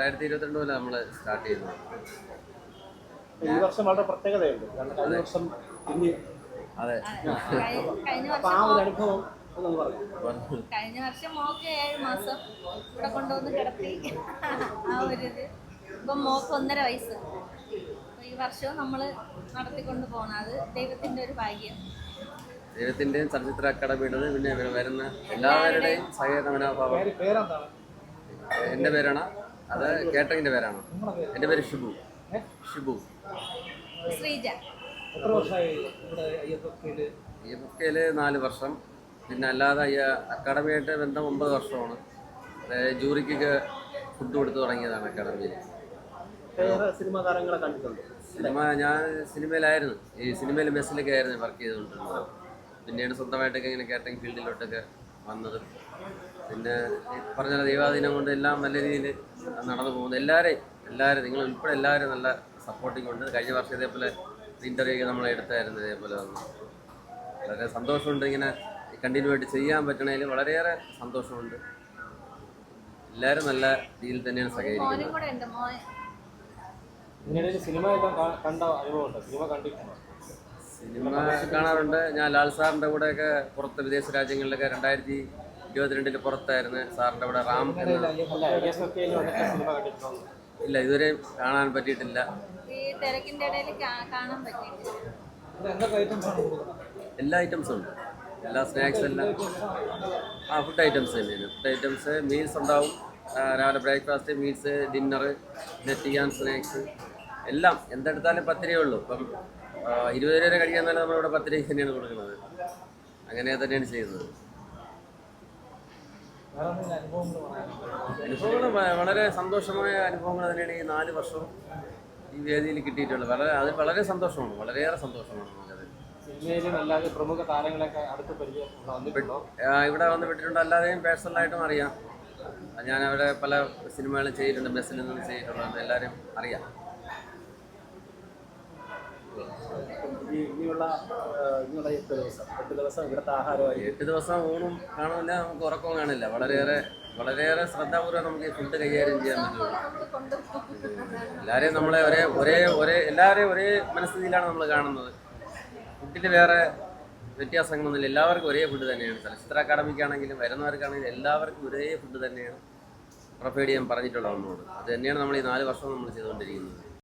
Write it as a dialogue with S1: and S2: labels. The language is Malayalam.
S1: രണ്ടായിരത്തി ഇരുപത്തിരണ്ട് മുതൽ നമ്മൾ സ്റ്റാർട്ട് ചെയ്യുന്നത്
S2: ഈ വർഷം വളരെ പ്രത്യേകതയുണ്ട്. കാരണം കഴിഞ്ഞ വർഷം ഇനി
S1: അതെ.
S3: കഴിഞ്ഞ
S2: അപ്പൊ ആ
S3: വർഷം
S2: ഒരു അനുഭവം ഒന്നും പറയാം.
S3: കഴിഞ്ഞ വർഷം മോക്ക് ഏഴ് മാസം. ഇവിടെ കൊണ്ടുവന്ന് കിടത്തി. ആ ഒരു ഇത്. ഇപ്പം മോക്ക് ഒന്നര വയസ്സ്. അപ്പൊ ഈ വർഷവും നമ്മൾ നടത്തിക്കൊണ്ട് പോകണം അത് ദൈവത്തിന്റെ ഒരു ഭാഗ്യം.
S1: ദൈവത്തിന്റെയും ചലച്ചിത്ര അക്കാഡമിയുടെ പിന്നെ ഇവർ വരുന്ന എല്ലാവരുടെയും സഹകരണ മനോഭാവം.
S2: പേര് പേരെന്താണ്?
S1: എന്റെ പേരാണ് അത് കേട്ടറിങ്ങിന്റെ പേരാണ്?
S2: എന്റെ പേര്
S1: എന്റെ പേര് ഷിബു? ഷിബു
S3: ശ്രീജ.
S2: എത്ര വർഷമായി ഇവിടെ ഐ എഫ് എഫ്
S1: കെയിൽ നാല് വർഷം. പിന്നെ അല്ലാതെ അക്കാഡമിയായിട്ട് ബന്ധം ഒമ്പത് വർഷമാണ്. അതായത് ജൂറിക്കൊക്കെ ഫുഡ് കൊടുത്തു തുടങ്ങിയതാണ് അക്കാഡമിയിൽ
S2: താരങ്ങളെ കണ്ടിട്ടുണ്ട്?
S1: സിനിമ ഞാൻ സിനിമയിലായിരുന്നു. ഈ സിനിമയിൽ മെസ്സിലൊക്കെ ആയിരുന്നു വർക്ക് ചെയ്തുകൊണ്ടിരുന്നത്. പിന്നീട് സ്വന്തമായിട്ടൊക്കെ ഇങ്ങനെ കാറ്ററിംഗ് ഫീൽഡിലോട്ടൊക്കെ വന്നത്. പിന്നെ പറഞ്ഞ ദൈവാധീനം കൊണ്ട് എല്ലാം നല്ല രീതിയിൽ നടന്നു പോകുന്നത്. എല്ലാവരെയും എല്ലാവരും നിങ്ങൾ ഉൾപ്പെടെ എല്ലാവരും നല്ല സപ്പോർട്ടിങ് ഉണ്ട്. കഴിഞ്ഞ വർഷം ഇതേപോലെ ഇന്റർവ്യൂ ഒക്കെ നമ്മളെ എടുത്തായിരുന്നു ഇതേപോലെ വന്നു. വളരെ സന്തോഷമുണ്ട് ഇങ്ങനെ കണ്ടിന്യൂ ആയിട്ട് ചെയ്യാൻ പറ്റണതിൽ വളരെയേറെ സന്തോഷമുണ്ട്. എല്ലാവരും നല്ല രീതിയിൽ തന്നെയാണ് സഹകരിക്കുന്നത്.
S2: സിനിമ
S1: കാണാറുണ്ട്. ഞാൻ ലാൽ സാറിന്റെ കൂടെയൊക്കെ പുറത്ത് വിദേശ രാജ്യങ്ങളിലൊക്കെ രണ്ടായിരത്തി ഇരുപത്തിരണ്ടിൽ പുറത്തായിരുന്നു സാറിന്റെ അവിടെ റാം ഇല്ല ഇതുവരെ കാണാൻ പറ്റിയിട്ടില്ല. എല്ലാ ഐറ്റംസും ഉണ്ട്. എല്ലാ സ്നാക്സ് എല്ലാം. ആ ഫുഡ് ഐറ്റംസ് തന്നെയാണ്. ഫുഡ് ഐറ്റംസ് മീൽസ് ഉണ്ടാവും. രാവിലെ ബ്രേക്ക്ഫാസ്റ്റ് മീൽസ് ഡിന്നർ പിന്നെ ടീ ആൻഡ് സ്നാക്സ് എല്ലാം. എന്തെടുത്താലും പത്ത് രൂപയേ ഉള്ളൂ. ഇപ്പം ഇരുപത് രൂപ വരെ കഴിക്കാൻ തന്നെ നമ്മളിവിടെ പത്ത് തന്നെയാണ് കൊടുക്കുന്നത്. അങ്ങനെ തന്നെയാണ് ചെയ്യുന്നത്.
S2: അനുഭവങ്ങൾ
S1: വളരെ സന്തോഷമായ അനുഭവങ്ങൾ തന്നെയാണ് ഈ നാല് വർഷവും ഈ വേദിയിൽ കിട്ടിയിട്ടുള്ളത്. വളരെ അത് വളരെ സന്തോഷമാണ് വളരെയേറെ സന്തോഷമാണ് നമുക്കത്.
S2: അല്ലാതെ പ്രമുഖ താരങ്ങളൊക്കെ അടുത്ത്
S1: ഇവിടെ വന്ന് വിട്ടിട്ടുണ്ട്. അല്ലാതെയും പേഴ്സണലായിട്ടും അറിയാം. ഞാൻ അവിടെ പല സിനിമകളും ചെയ്തിട്ടുണ്ട് ബസ്സിൽ നിന്നും ചെയ്തിട്ടുള്ളത് എല്ലാവരും അറിയാം
S2: ഈ എട്ട് ദിവസം
S1: ഊണും കാണില്ല നമുക്ക് ഉറക്കവും കാണില്ല. വളരെയേറെ വളരെയേറെ ശ്രദ്ധാപൂർവം നമുക്ക് ഈ ഫുഡ് കൈകാര്യം ചെയ്യാൻ പറ്റുള്ളൂ. എല്ലാവരെയും നമ്മളെ ഒരേ ഒരേ ഒരേ എല്ലാവരെയും ഒരേ മനസ്ഥിതിയിലാണ് നമ്മൾ കാണുന്നത്. ഫുഡിൽ വേറെ വ്യത്യാസങ്ങളൊന്നുമില്ല. എല്ലാവർക്കും ഒരേ ഫുഡ് തന്നെയാണ്. ചലച്ചിത്ര അക്കാദമിക്കാണെങ്കിലും വരുന്നവർക്കാണെങ്കിലും എല്ലാവർക്കും ഒരേ ഫുഡ് തന്നെയാണ്. പ്രൊവൈഡ് ചെയ്യാൻ പറഞ്ഞിട്ടുള്ളത് ഒന്നുകൂടെ. അത് തന്നെയാണ് നമ്മൾ ഈ നാല് വർഷം നമ്മൾ ചെയ്തുകൊണ്ടിരിക്കുന്നത്.